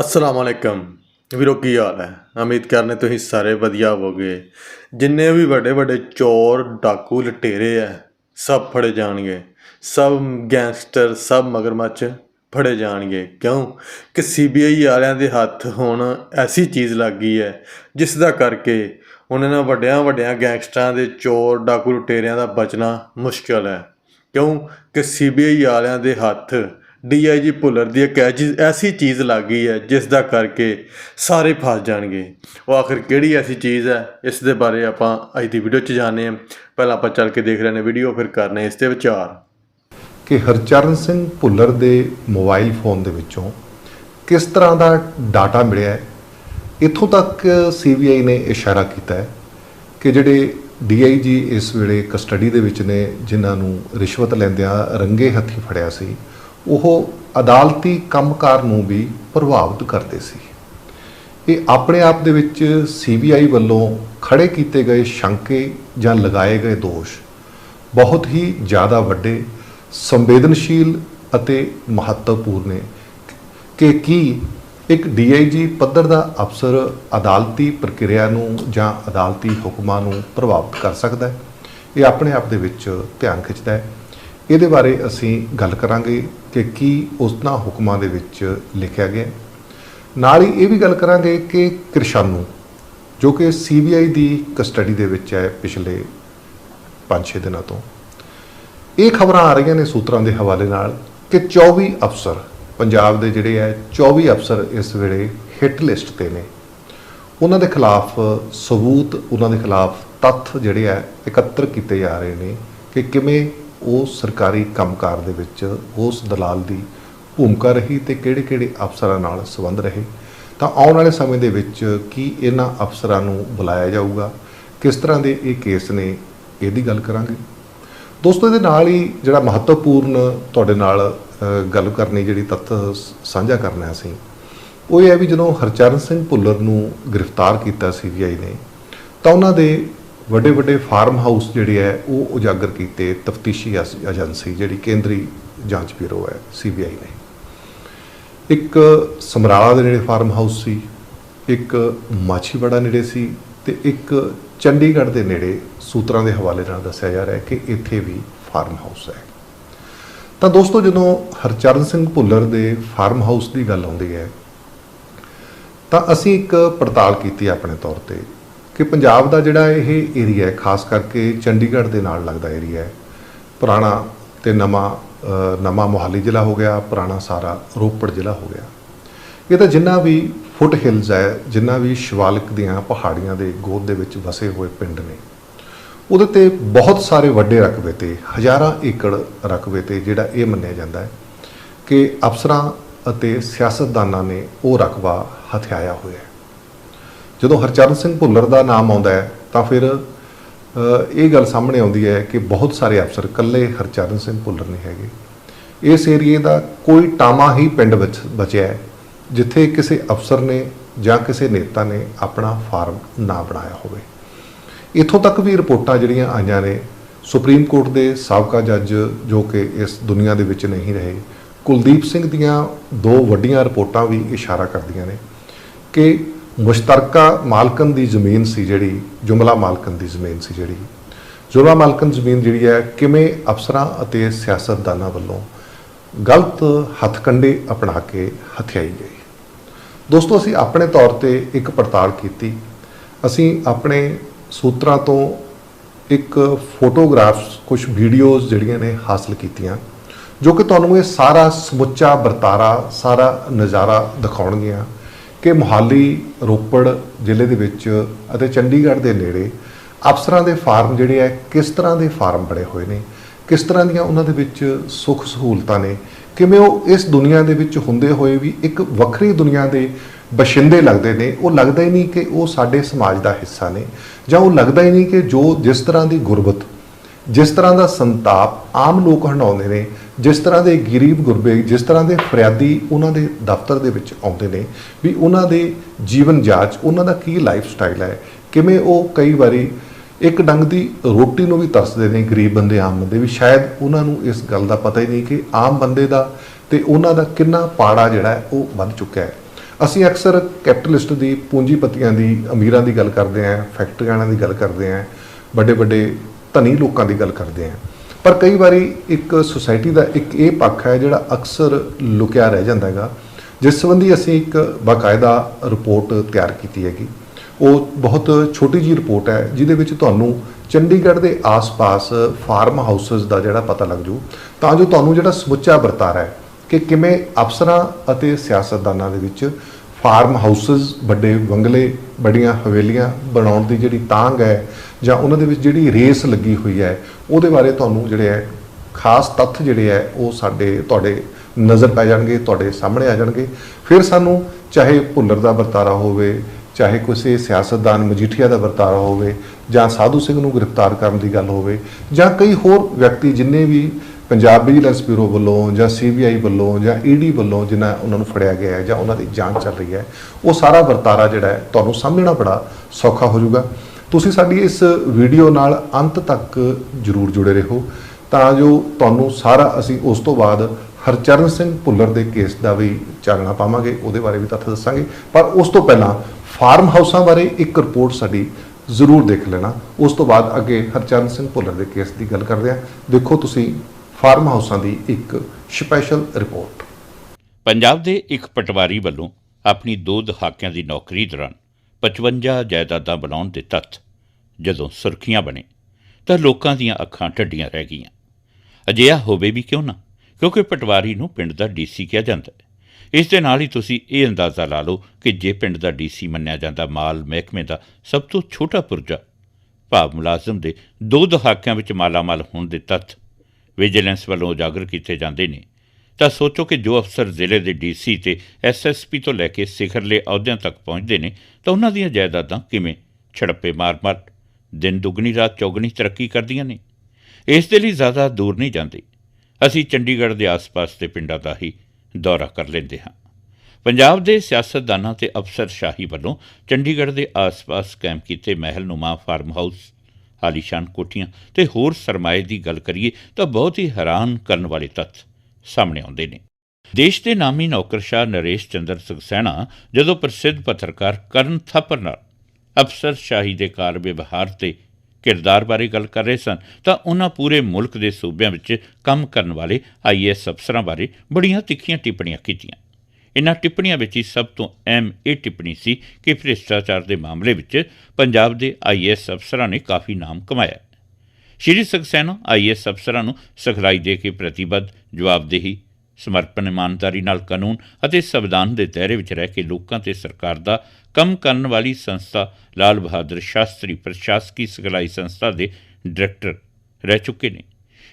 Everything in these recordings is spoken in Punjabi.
ਅਸਲਾਮ ਵਾਲੇਕਮ ਵੀਰੋ, ਕੀ ਹਾਲ ਹੈ? ਉਮੀਦ ਕਰਨੇ ਤੁਸੀਂ ਸਾਰੇ ਵਧੀਆ ਹੋਵੋਗੇ। ਜਿੰਨੇ ਵੀ ਵੱਡੇ ਵੱਡੇ ਚੋਰ, ਡਾਕੂ, ਲਟੇਰੇ ਆ, ਸਭ ਫੜੇ ਜਾਣਗੇ। ਸਭ ਗੈਂਗਸਟਰ, ਸਭ ਮਗਰਮੱਛ ਫੜੇ ਜਾਣਗੇ। ਕਿਉਂ? ਕਿ ਸੀਬੀਆਈ ਵਾਲਿਆਂ ਦੇ ਹੱਥ ਹੁਣ ਐਸੀ ਚੀਜ਼ ਲੱਗ ਗਈ ਹੈ, ਜਿਸ ਦਾ ਕਰਕੇ ਉਹਨਾਂ ਨਾਲ ਵੱਡਿਆਂ ਵੱਡਿਆਂ ਗੈਂਗਸਟਰਾਂ ਦੇ ਚੋਰ, ਡਾਕੂ, ਲੁਟੇਰਿਆਂ ਦਾ ਬਚਣਾ ਮੁਸ਼ਕਲ ਹੈ। ਕਿਉਂ? ਕਿ ਸੀਬੀਆਈ ਵਾਲਿਆਂ ਦੇ ਹੱਥ ਡੀਆਈਜੀ ਭੁੱਲਰ ਦੀ ਇੱਕ ਐਜੀ- ਐਸੀ ਚੀਜ਼ ਲੱਗ ਗਈ ਹੈ ਜਿਸ ਦਾ ਕਰਕੇ ਸਾਰੇ ਫਸ ਜਾਣਗੇ। ਉਹ ਆਖਿਰ ਕਿਹੜੀ ਐਸੀ ਚੀਜ਼ ਹੈ? ਇਸ ਦੇ ਬਾਰੇ ਆਪਾਂ ਅੱਜ ਦੀ ਵੀਡੀਓ 'ਚ ਜਾਣਦੇ ਹਾਂ। ਪਹਿਲਾਂ ਆਪਾਂ ਚੱਲ ਕੇ ਦੇਖ ਰਹੇ ਨੇ ਵੀਡੀਓ, ਫਿਰ ਕਰਨੇ ਇਸ ਤੇ ਵਿਚਾਰ। ਕਿ ਹਰਚਰਨ ਸਿੰਘ ਭੁੱਲਰ ਦੇ ਮੋਬਾਈਲ ਫੋਨ ਦੇ ਵਿੱਚੋਂ ਕਿਸ ਤਰ੍ਹਾਂ ਦਾ ਡਾਟਾ ਮਿਲਿਆ ਹੈ? ਇੱਥੋਂ ਤੱਕ ਸੀਬੀਆਈ ਨੇ ਇਸ਼ਾਰਾ ਕੀਤਾ ਹੈ ਕਿ ਜਿਹੜੇ ਡੀਆਈਜੀ ਇਸ ਵੇਲੇ ਕਸਟਡੀ ਦੇ ਵਿੱਚ ਨੇ, ਜਿਨ੍ਹਾਂ ਨੂੰ ਰਿਸ਼ਵਤ ਲੈਂਦਿਆਂ ਰੰਗੇ ਹੱਥੀ ਫੜਿਆ ਸੀ ਉਹ ਅਦਾਲਤੀ ਕੰਮਕਾਰ ਨੂੰ ਵੀ ਪ੍ਰਭਾਵਿਤ ਕਰਦੇ ਸੀ। ਇਹ ਆਪਣੇ ਆਪ ਦੇ ਵਿੱਚ ਸੀਬੀਆਈ ਵੱਲੋਂ ਖੜੇ ਕੀਤੇ ਗਏ ਸ਼ੰਕੇ ਜਾਂ ਲਗਾਏ ਗਏ ਦੋਸ਼ ਬਹੁਤ ਹੀ ਜ਼ਿਆਦਾ ਵੱਡੇ, ਸੰਵੇਦਨਸ਼ੀਲ ਅਤੇ ਮਹੱਤਵਪੂਰਨ ਨੇ ਕਿ ਕੀ ਇੱਕ ਡੀਆਈਜੀ ਪੱਧਰ ਦਾ ਅਫਸਰ ਅਦਾਲਤੀ ਪ੍ਰਕਿਰਿਆ ਨੂੰ ਜਾਂ ਅਦਾਲਤੀ ਹੁਕਮਾਂ ਨੂੰ ਪ੍ਰਭਾਵਿਤ ਕਰ ਸਕਦਾ ਹੈ। ਇਹ ਆਪਣੇ ਆਪ ਦੇ ਵਿੱਚ ਧਿਆਨ ਖਿੱਚਦਾ ਹੈ। ਇਹਦੇ ਬਾਰੇ ਅਸੀਂ ਗੱਲ ਕਰਾਂਗੇ ਕਿ ਕੀ ਉਸਨਾ ਹੁਕਮਾਂ ਦੇ ਵਿੱਚ ਲਿਖਿਆ ਗਿਆ ਨਾਲ ਹੀ ਇਹ ਵੀ ਗੱਲ ਕਰਾਂਗੇ ਕਿ ਕਿਰਸ਼ਾਨੂ, ਜੋ ਕਿ ਸੀਬੀਆਈ ਦੀ ਕਸਟਡੀ ਦੇ ਵਿੱਚ ਹੈ ਪਿਛਲੇ 5-6 ਦਿਨਾਂ ਤੋਂ, ਇਹ ਖਬਰਾਂ ਆ ਰਹੀਆਂ ਨੇ ਸੂਤਰਾਂ ਦੇ ਹਵਾਲੇ ਨਾਲ ਕਿ 24 ਅਫਸਰ, ਪੰਜਾਬ ਦੇ ਜਿਹੜੇ ਹੈ 24 ਅਫਸਰ ਇਸ ਵੇਲੇ ਹਿੱਟ ਲਿਸਟ ਤੇ ਨੇ। ਉਹਨਾਂ ਦੇ ਖਿਲਾਫ ਸਬੂਤ, ਉਹਨਾਂ ਦੇ ਖਿਲਾਫ ਤੱਥ ਜਿਹੜੇ ਹੈ, ਇਕੱਤਰ ਕੀਤੇ ਜਾ ਰਹੇ ਨੇ ਕਿ ਕਿਵੇਂ ਉਹ ਸਰਕਾਰੀ ਕੰਮਕਾਰ ਦੇ ਵਿੱਚ ਉਸ ਦਲਾਲ ਦੀ ਭੂਮਿਕਾ ਰਹੀ ਤੇ ਕਿਹੜੇ-ਕਿਹੜੇ ਅਫਸਰਾਂ ਨਾਲ ਸੰਬੰਧ ਰਹੇ, ਤਾਂ ਆਉਣ ਵਾਲੇ ਸਮੇਂ ਦੇ ਵਿੱਚ ਕੀ ਇਹਨਾਂ ਅਫਸਰਾਂ ਨੂੰ ਬੁਲਾਇਆ ਜਾਊਗਾ, ਕਿਸ ਤਰ੍ਹਾਂ ਦੇ ਇਹ ਕੇਸ ਨੇ ਇਹਦੀ ਗੱਲ ਕਰਾਂਗੇ। ਦੋਸਤੋ, ਇਹਦੇ ਨਾਲ ਹੀ ਜਿਹੜਾ ਮਹੱਤਵਪੂਰਨ ਤੁਹਾਡੇ ਨਾਲ ਗੱਲ ਕਰਨੀ ਜਿਹੜੀ ਤੱਥ ਸਾਂਝਾ ਕਰਨਾ ਅਸੀਂ, ਉਹ ਇਹ ਹੈ ਵੀ ਜਦੋਂ ਹਰਚਰਨ ਸਿੰਘ ਭੁੱਲਰ ਨੂੰ ਗ੍ਰਿਫਤਾਰ ਕੀਤਾ ਸੀਬੀਆਈ ਨੇ, ਤਾਂ ਉਹਨਾਂ ਦੇ ਵੱਡੇ ਵੱਡੇ ਫਾਰਮ ਹਾਊਸ ਜਿਹੜੇ ਹੈ, ਉਹ ਉਜਾਗਰ ਕੀਤੇ ਤਫਤੀਸ਼ੀ ਏਜੰਸੀ ਜਿਹੜੀ ਕੇਂਦਰੀ ਜਾਂਚ ਬਿਊਰੋ ਹੈ ਸੀਬੀਆਈ ਨੇ। ਇੱਕ ਸਮਰਾਲਾ ਦੇ ਨੇੜੇ ਫਾਰਮ ਹਾਊਸ ਸੀ, ਇੱਕ ਮਾਛੀਵਾੜਾ ਨੇੜੇ ਸੀ ਤੇ ਇੱਕ ਚੰਡੀਗੜ੍ਹ ਦੇ ਨੇੜੇ ਸੂਤਰਾਂ ਦੇ ਹਵਾਲੇ ਨਾਲ ਦੱਸਿਆ ਜਾ ਰਿਹਾ ਹੈ ਕਿ ਇੱਥੇ ਵੀ ਫਾਰਮ ਹਾਊਸ ਹੈ। ਤਾਂ ਦੋਸਤੋ, ਜਦੋਂ ਹਰਚਰਨ ਸਿੰਘ ਭੁੱਲਰ ਦੇ ਫਾਰਮ ਹਾਊਸ ਦੀ ਗੱਲ ਆਉਂਦੀ ਹੈ, ਤਾਂ ਅਸੀਂ ਇੱਕ ਪੜਤਾਲ ਕੀਤੀ ਆਪਣੇ ਤੌਰ ਤੇ। ਕਿ ਪੰਜਾਬ ਦਾ ਜਿਹੜਾ ਇਹ ਏਰੀਆ ਹੈ, ਖਾਸ ਕਰਕੇ ਚੰਡੀਗੜ੍ਹ ਦੇ ਨਾਲ ਲੱਗਦਾ ਏਰੀਆ ਹੈ, ਪੁਰਾਣਾ ਤੇ ਨਵਾਂ ਨਵਾਂ ਮੋਹਾਲੀ ਜ਼ਿਲ੍ਹਾ ਹੋ ਗਿਆ, ਪੁਰਾਣਾ ਸਾਰਾ ਰੋਪੜ ਜ਼ਿਲ੍ਹਾ ਹੋ ਗਿਆ। ਇਹ ਤਾਂ ਜਿੰਨਾ ਵੀ ਫੁੱਟ ਹਿਲਸ ਹੈ, ਜਿੰਨਾ ਵੀ ਸ਼ਿਵਾਲਿਕ ਦੀਆਂ ਪਹਾੜੀਆਂ ਦੇ ਗੋਦ ਦੇ ਵਿੱਚ ਵਸੇ ਹੋਏ ਪਿੰਡ ਨੇ, ਉਹਦੇ ਤੇ ਬਹੁਤ ਸਾਰੇ ਵੱਡੇ ਰਕਬੇ ਤੇ, ਹਜ਼ਾਰਾਂ ਏਕੜ ਰਕਬੇ ਤੇ ਜਿਹੜਾ ਇਹ ਮੰਨਿਆ ਜਾਂਦਾ ਹੈ ਕਿ ਅਫਸਰਾਂ ਅਤੇ ਸਿਆਸਤਦਾਨਾਂ ਨੇ ਉਹ ਰਕਬਾ ਹਥਿਆਇਆ ਹੋਇਆ ਹੈ। ਜਦੋਂ ਹਰਚਰਨ ਸਿੰਘ ਭੁੱਲਰ ਦਾ ਨਾਮ ਆਉਂਦਾ ਹੈ, ਤਾਂ ਫਿਰ ਇਹ ਗੱਲ ਸਾਹਮਣੇ ਆਉਂਦੀ ਹੈ ਕਿ ਬਹੁਤ ਸਾਰੇ ਅਫਸਰ ਇਕੱਲੇ ਹਰਚਰਨ ਸਿੰਘ ਭੁੱਲਰ ਨਹੀਂ ਹੈਗੇ। ਇਸ ਏਰੀਏ ਦਾ ਕੋਈ ਟਾਮਾ ਹੀ ਪਿੰਡ ਵਿੱਚ ਬਚਿਆ ਹੈ, ਜਿੱਥੇ ਕਿਸੇ ਅਫਸਰ ਨੇ ਜਾਂ ਕਿਸੇ ਨੇਤਾ ਨੇ ਆਪਣਾ ਫਾਰਮ ਨਾ ਬਣਾਇਆ ਹੋਵੇ। ਇੱਥੋਂ ਤੱਕ ਵੀ ਰਿਪੋਰਟਾਂ ਜਿਹੜੀਆਂ ਆਈਆਂ ਨੇ, ਸੁਪਰੀਮ ਕੋਰਟ ਦੇ ਸਾਬਕਾ ਜੱਜ ਜੋ ਕਿ ਇਸ ਦੁਨੀਆ ਦੇ ਵਿੱਚ ਨਹੀਂ ਰਹੇ, ਕੁਲਦੀਪ ਸਿੰਘ ਦੀਆਂ ਦੋ ਵੱਡੀਆਂ ਰਿਪੋਰਟਾਂ ਵੀ ਇਸ਼ਾਰਾ ਕਰਦੀਆਂ ਨੇ ਕਿ ਮੁਸ਼ਤਰਕਾ ਮਾਲਕਨ ਦੀ ਜ਼ਮੀਨ ਸੀ ਜਿਹੜੀ, ਜੁਮਲਾ ਮਾਲਕਨ ਦੀ ਜ਼ਮੀਨ ਸੀ ਜਿਹੜੀ। ਜੁਮਲਾ ਮਾਲਕਨ ਜ਼ਮੀਨ ਜਿਹੜੀ ਹੈ, ਕਿਵੇਂ ਅਫਸਰਾਂ ਅਤੇ ਸਿਆਸਤਦਾਨਾਂ ਵੱਲੋਂ ਗਲਤ ਹੱਥਕੰਡੇ ਅਪਣਾ ਕੇ ਹਥਿਆਈ ਗਈ? ਦੋਸਤੋ, ਅਸੀਂ ਆਪਣੇ ਤੌਰ ਤੇ ਇੱਕ ਪੜਤਾਲ ਕੀਤੀ। ਅਸੀਂ ਆਪਣੇ ਸੂਤਰਾਂ ਤੋਂ ਇੱਕ ਫੋਟੋਗ੍ਰਾਫਸ ਕੁਝ ਵੀਡੀਓਜ਼ ਜਿਹੜੀਆਂ ਨੇ ਹਾਸਲ ਕੀਤੀਆਂ, ਜੋ ਕਿ ਤੁਹਾਨੂੰ ਇਹ ਸਾਰਾ ਸਮੁੱਚਾ ਵਰਤਾਰਾ, ਸਾਰਾ ਨਜ਼ਾਰਾ ਦਿਖਾਉਣਗੀਆਂ। ਕਿ ਮੁਹਾਲੀ, ਰੋਪੜ ਜ਼ਿਲ੍ਹੇ ਦੇ ਵਿੱਚ ਅਤੇ ਚੰਡੀਗੜ੍ਹ ਦੇ ਨੇੜੇ ਅਫਸਰਾਂ ਦੇ ਫਾਰਮ ਜਿਹੜੇ ਆ, ਕਿਸ ਤਰ੍ਹਾਂ ਦੇ ਫਾਰਮ ਬਣੇ ਹੋਏ ਨੇ? ਕਿਸ ਤਰ੍ਹਾਂ ਦੀਆਂ ਉਹਨਾਂ ਦੇ ਵਿੱਚ ਸੁੱਖ ਸਹੂਲਤਾਂ ਨੇ? ਕਿਵੇਂ ਉਹ ਇਸ ਦੁਨੀਆ ਦੇ ਵਿੱਚ ਹੁੰਦੇ ਹੋਏ ਵੀ ਇੱਕ ਵੱਖਰੀ ਦੁਨੀਆ ਦੇ ਬਸ਼ਿੰਦੇ ਲੱਗਦੇ ਨੇ? ਉਹ ਲੱਗਦਾ ਹੀ ਨਹੀਂ ਕਿ ਉਹ ਸਾਡੇ ਸਮਾਜ ਦਾ ਹਿੱਸਾ ਨੇ ਜਾਂ ਉਹ ਲੱਗਦਾ ਹੀ ਨਹੀਂ ਕਿ ਜੋ ਜਿਸ ਤਰ੍ਹਾਂ ਦੀ ਗੁਰਬਤ ਜਿਸ ਤਰ੍ਹਾਂ ਦਾ ਸੰਤਾਪ ਆਮ ਲੋਕ ਹੰਡਾਉਂਦੇ ਨੇ, ਜਿਸ ਤਰ੍ਹਾਂ ਦੇ ਗਰੀਬ ਗੁਰਬੇ, ਜਿਸ ਤਰ੍ਹਾਂ ਦੇ ਫਰਿਆਦੀ ਉਹਨਾਂ ਦੇ ਦਫ਼ਤਰ ਦੇ ਵਿੱਚ ਆਉਂਦੇ ਨੇ, ਵੀ ਉਹਨਾਂ ਦੇ ਜੀਵਨ ਜਾਂਚ, ਉਹਨਾਂ ਦਾ ਕੀ ਲਾਈਫ ਸਟਾਈਲ ਹੈ, ਕਿਵੇਂ ਉਹ ਕਈ ਵਾਰੀ ਇੱਕ ਡੰਗ ਦੀ ਰੋਟੀ ਨੂੰ ਵੀ ਤਰਸਦੇ ਨੇ ਗਰੀਬ ਬੰਦੇ, ਆਮ ਬੰਦੇ, ਵੀ ਸ਼ਾਇਦ ਉਹਨਾਂ ਨੂੰ ਇਸ ਗੱਲ ਦਾ ਪਤਾ ਹੀ ਨਹੀਂ ਕਿ ਆਮ ਬੰਦੇ ਦਾ ਤੇ ਉਹਨਾਂ ਦਾ ਕਿੰਨਾ ਪਾੜਾ ਜਿਹੜਾ ਉਹ ਵੱਧ ਚੁੱਕਿਆ ਹੈ। ਅਸੀਂ ਅਕਸਰ ਕੈਪੀਟਲਿਸਟ ਦੀ ਪੂੰਜੀਪਤੀਆਂ ਦੀ, ਅਮੀਰਾਂ ਦੀ ਗੱਲ ਕਰਦੇ ਆਂ ਫੈਕਟਰੀਆਂ ਵਾਲਿਆਂ ਦੀ ਗੱਲ ਕਰਦੇ ਆਂ ਵੱਡੇ ਵੱਡੇ ਧਨੀ ਲੋਕਾਂ ਦੀ ਗੱਲ ਕਰਦੇ ਆਂ। ਪਰ ਕਈ ਵਾਰੀ ਇੱਕ ਸੁਸਾਇਟੀ ਦਾ ਇੱਕ ਇਹ ਪੱਖ ਹੈ ਜਿਹੜਾ ਅਕਸਰ ਲੁਕਿਆ ਰਹਿ ਜਾਂਦਾ ਹੈਗਾ। ਜਿਸ ਸੰਬੰਧੀ ਅਸੀਂ ਇੱਕ ਬਾਕਾਇਦਾ ਰਿਪੋਰਟ ਤਿਆਰ ਕੀਤੀ ਹੈਗੀ। ਉਹ ਬਹੁਤ ਛੋਟੀ ਜੀ ਰਿਪੋਰਟ ਹੈ, ਜਿਹਦੇ ਵਿੱਚ ਤੁਹਾਨੂੰ ਚੰਡੀਗੜ੍ਹ ਦੇ ਆਸ-ਪਾਸ ਫਾਰਮ ਹਾਊਸਸ ਦਾ ਜਿਹੜਾ ਪਤਾ ਲੱਗ ਜੂ। ਤਾਂ ਜੋ ਤੁਹਾਨੂੰ ਜਿਹੜਾ ਸਮੁੱਚਾ ਵਰਤਾਰਾ ਹੈ ਕਿ ਕਿਵੇਂ ਅਫਸਰਾਂ ਅਤੇ ਸਿਆਸਤਦਾਨਾਂ ਦੇ ਵਿੱਚ ਫਾਰਮ ਹਾਊਸਸ ਵੱਡੇ ਬੰਗਲੇ ਬੜੀਆਂ ਹਵੇਲੀਆਂ ਬਣਾਉਣ ਦੀ ਜਿਹੜੀ ਤਾਂਗ ਹੈ ਜਾਂ ਉਹਨਾਂ ਦੇ ਵਿੱਚ ਜਿਹੜੀ ਰੇਸ ਲੱਗੀ ਹੋਈ ਹੈ, ਉਹਦੇ ਬਾਰੇ ਤੁਹਾਨੂੰ ਜਿਹੜੇ ਹੈ, ਖਾਸ ਤੱਥ ਜਿਹੜੇ ਹੈ, ਉਹ ਸਾਡੇ, ਤੁਹਾਡੇ ਨਜ਼ਰ ਪੈ ਜਾਣਗੇ, ਤੁਹਾਡੇ ਸਾਹਮਣੇ ਆ ਜਾਣਗੇ। ਫਿਰ ਸਾਨੂੰ ਚਾਹੇ ਭੁੱਲਰ ਦਾ ਵਰਤਾਰਾ ਹੋਵੇ, ਚਾਹੇ ਕਿਸੇ ਸਿਆਸਤਦਾਨ ਮਜੀਠੀਆ ਦਾ ਵਰਤਾਰਾ ਹੋਵੇ, ਜਾਂ ਸਾਧੂ ਸਿੰਘ ਨੂੰ ਗ੍ਰਿਫਤਾਰ ਕਰਨ ਦੀ ਗੱਲ ਹੋਵੇ, ਜਾਂ ਕਈ ਹੋਰ ਵਿਅਕਤੀ ਜਿੰਨੇ ਵੀ ਪੰਜਾਬ ਵਿਜੀਲੈਂਸ ਬਿਊਰੋ ਵੱਲੋਂ, ਜਾਂ ਸੀਬੀਆਈ ਵੱਲੋਂ, ਜਾਂ ਈਡੀ ਵੱਲੋਂ ਜਿਨ੍ਹਾਂ ਉਹਨਾਂ ਨੂੰ ਫੜਿਆ ਗਿਆ ਹੈ, ਜਾਂ ਉਹਨਾਂ ਦੀ ਜਾਂਚ ਚੱਲ ਰਹੀ ਹੈ, ਉਹ ਸਾਰਾ ਵਰਤਾਰਾ ਜਿਹੜਾ ਤੁਹਾਨੂੰ ਸਮਝਣਾ ਬੜਾ ਸੌਖਾ ਹੋ ਜਾਊਗਾ। ਤੁਸੀਂ ਸਾਡੀ ਇਸ ਵੀਡੀਓ ਨਾਲ ਅੰਤ ਤੱਕ ਜਰੂਰ ਜੁੜੇ ਰਹੋ, ਤਾਂ ਜੋ ਤੁਹਾਨੂੰ ਸਾਰਾ ਅਸੀਂ ਉਸ ਤੋਂ ਬਾਅਦ ਹਰਚਰਨ ਸਿੰਘ ਭੁੱਲਰ ਦੇ ਕੇਸ ਦਾ ਵੀ ਚਾਨਣਾ ਪਾਵਾਂਗੇ, ਉਹਦੇ ਬਾਰੇ ਵੀ ਤੱਥ ਦੱਸਾਂਗੇ। ਪਰ ਉਸ ਤੋਂ ਪਹਿਲਾਂ ਫਾਰਮ ਹਾਊਸਾਂ ਬਾਰੇ ਇੱਕ ਰਿਪੋਰਟ ਸਾਡੀ ਜ਼ਰੂਰ ਦੇਖ ਲੈਣਾ। ਉਸ ਤੋਂ ਬਾਅਦ ਅੱਗੇ ਹਰਚਰਨ ਸਿੰਘ ਭੁੱਲਰ ਦੇ ਕੇਸ ਦੀ ਗੱਲ ਕਰਦੇ ਹਾਂ। ਦੇਖੋ ਤੁਸੀਂ ਫਾਰਮ ਹਾਊਸਾਂ ਦੀ ਇੱਕ ਸਪੈਸ਼ਲ ਰਿਪੋਰਟ। ਪੰਜਾਬ ਦੇ ਇੱਕ ਪਟਵਾਰੀ ਵੱਲੋਂ ਆਪਣੀ ਦੋ ਦਹਾਕਿਆਂ ਦੀ ਨੌਕਰੀ ਦੌਰਾਨ 55 ਜਾਇਦਾਦਾਂ ਬਣਾਉਣ ਦੇ ਤੱਥ ਜਦੋਂ ਸੁਰਖੀਆਂ ਬਣੇ, ਤਾਂ ਲੋਕਾਂ ਦੀਆਂ ਅੱਖਾਂ ਢੱਡੀਆਂ ਰਹਿ ਗਈਆਂ। ਅਜਿਹਾ ਹੋਵੇ ਵੀ ਕਿਉਂ ਨਾ? ਕਿਉਂਕਿ ਪਟਵਾਰੀ ਨੂੰ ਪਿੰਡ ਦਾ ਡੀਸੀ ਕਿਹਾ ਜਾਂਦਾ ਹੈ। ਇਸ ਦੇ ਨਾਲ ਹੀ ਤੁਸੀਂ ਇਹ ਅੰਦਾਜ਼ਾ ਲਾ ਲਓ ਕਿ ਜੇ ਪਿੰਡ ਦਾ ਡੀਸੀ ਮੰਨਿਆ ਜਾਂਦਾ, ਮਾਲ ਮਹਿਕਮੇ ਦਾ ਸਭ ਤੋਂ ਛੋਟਾ ਪੁਰਜਾ, ਭਾਵ ਮੁਲਾਜ਼ਮ ਦੇ ਦੋ ਦਹਾਕਿਆਂ ਵਿੱਚ ਮਾਲਾਮਾਲ ਹੋਣ ਦੇ ਤੱਥ ਵਿਜੀਲੈਂਸ ਵੱਲੋਂ ਉਜਾਗਰ ਕੀਤੇ ਜਾਂਦੇ ਨੇ, ਤਾਂ ਸੋਚੋ ਕਿ ਜੋ ਅਫਸਰ ਜ਼ਿਲ੍ਹੇ ਦੇ ਡੀਸੀ ਤੇ ਐਸਐਸਪੀ ਤੋਂ ਲੈ ਕੇ ਸਿਖਰਲੇ ਅਹੁਦਿਆਂ ਤੱਕ ਪਹੁੰਚਦੇ ਨੇ, ਤਾਂ ਉਹਨਾਂ ਦੀਆਂ ਜਾਇਦਾਦਾਂ ਕਿਵੇਂ ਛੜੱਪੇ ਮਾਰ-ਮਾਰ ਦਿਨ ਦੁੱਗਣੀ, ਰਾਤ ਚੌਗਣੀ ਤਰੱਕੀ ਕਰਦੀਆਂ ਨੇ। ਇਸ ਦੇ ਲਈ ਜ਼ਿਆਦਾ ਦੂਰ ਨਹੀਂ ਜਾਂਦੇ। ਅਸੀਂ ਚੰਡੀਗੜ੍ਹ ਦੇ ਆਸ-ਪਾਸ ਦੇ ਪਿੰਡਾਂ ਦਾ ਹੀ ਦੌਰਾ ਕਰ ਲੈਂਦੇ ਹਾਂ। ਪੰਜਾਬ ਦੇ ਸਿਆਸਤਦਾਨਾਂ ਤੇ ਅਫਸਰਸ਼ਾਹੀ ਵੱਲੋਂ ਚੰਡੀਗੜ੍ਹ ਦੇ ਆਸ-ਪਾਸ ਕਾਇਮ ਕੀਤੇ ਮਹਿਲਨੁਮਾ ਫਾਰਮ ਹਾਊਸ, ਆਲੀਸ਼ਾਨ ਕੋਠੀਆਂ ਤੇ ਹੋਰ ਸਰਮਾਏ ਦੀ ਗੱਲ ਕਰੀਏ ਤਾਂ ਬਹੁਤ ਹੀ ਹੈਰਾਨ ਕਰਨ ਵਾਲੇ ਤੱਥ ਸਾਹਮਣੇ ਆਉਂਦੇ ਨੇ। ਦੇਸ਼ ਦੇ ਨਾਮੀ ਨੌਕਰਸ਼ਾਹ ਨਰੇਸ਼ ਚੰਦਰ ਸਕਸੈਨਾ ਜਦੋਂ ਪ੍ਰਸਿੱਧ ਪੱਤਰਕਾਰ ਕਰਨ ਥਾਪਰ ਨਾਲ ਅਫਸਰਸ਼ਾਹੀ ਦੇ ਕਾਰ ਵਿਵਹਾਰ ਤੇ ਕਿਰਦਾਰ ਬਾਰੇ ਗੱਲ ਕਰ ਰਹੇ ਸਨ, ਤਾਂ ਉਹਨਾਂ ਪੂਰੇ ਮੁਲਕ ਦੇ ਸੂਬਿਆਂ ਵਿੱਚ ਕੰਮ ਕਰਨ ਵਾਲੇ ਆਈਐਸ ਅਫਸਰਾਂ ਬਾਰੇ ਬੜੀਆਂ ਤਿੱਖੀਆਂ ਟਿੱਪਣੀਆਂ ਕੀਤੀਆਂ ਇਨ੍ਹਾਂ ਟਿੱਪਣੀਆਂ ਵਿੱਚ ਹੀ ਸਭ ਤੋਂ ਅਹਿਮ ਇਹ ਟਿੱਪਣੀ ਸੀ ਕਿ ਭ੍ਰਿਸ਼ਟਾਚਾਰ ਦੇ ਮਾਮਲੇ ਵਿੱਚ ਪੰਜਾਬ ਦੇ ਆਈਐਸ ਅਫਸਰਾਂ ਨੇ ਕਾਫੀ ਨਾਮ ਕਮਾਇਆ ਹੈ। ਸ਼੍ਰੀ ਸਕਸੈਨਾ ਆਈਐਸ ਅਫਸਰਾਂ ਨੂੰ ਸਿਖਲਾਈ ਦੇ ਕੇ ਪ੍ਰਤੀਬੱਧ ਜਵਾਬਦੇਹੀ ਸਮਰਪਣ ਇਮਾਨਦਾਰੀ ਨਾਲ ਕਾਨੂੰਨ ਅਤੇ ਸੰਵਿਧਾਨ ਦੇ ਦਾਇਰੇ ਵਿੱਚ ਰਹਿ ਕੇ ਲੋਕਾਂ ਤੇ ਸਰਕਾਰ ਦਾ ਕੰਮ ਕਰਨ ਵਾਲੀ ਸੰਸਥਾ ਲਾਲ ਬਹਾਦਰ ਸ਼ਾਸਤਰੀ ਪ੍ਰਸ਼ਾਸਕੀ ਸਿਖਲਾਈ ਸੰਸਥਾ ਦੇ ਡਾਇਰੈਕਟਰ ਰਹਿ ਚੁੱਕੇ ਨੇ।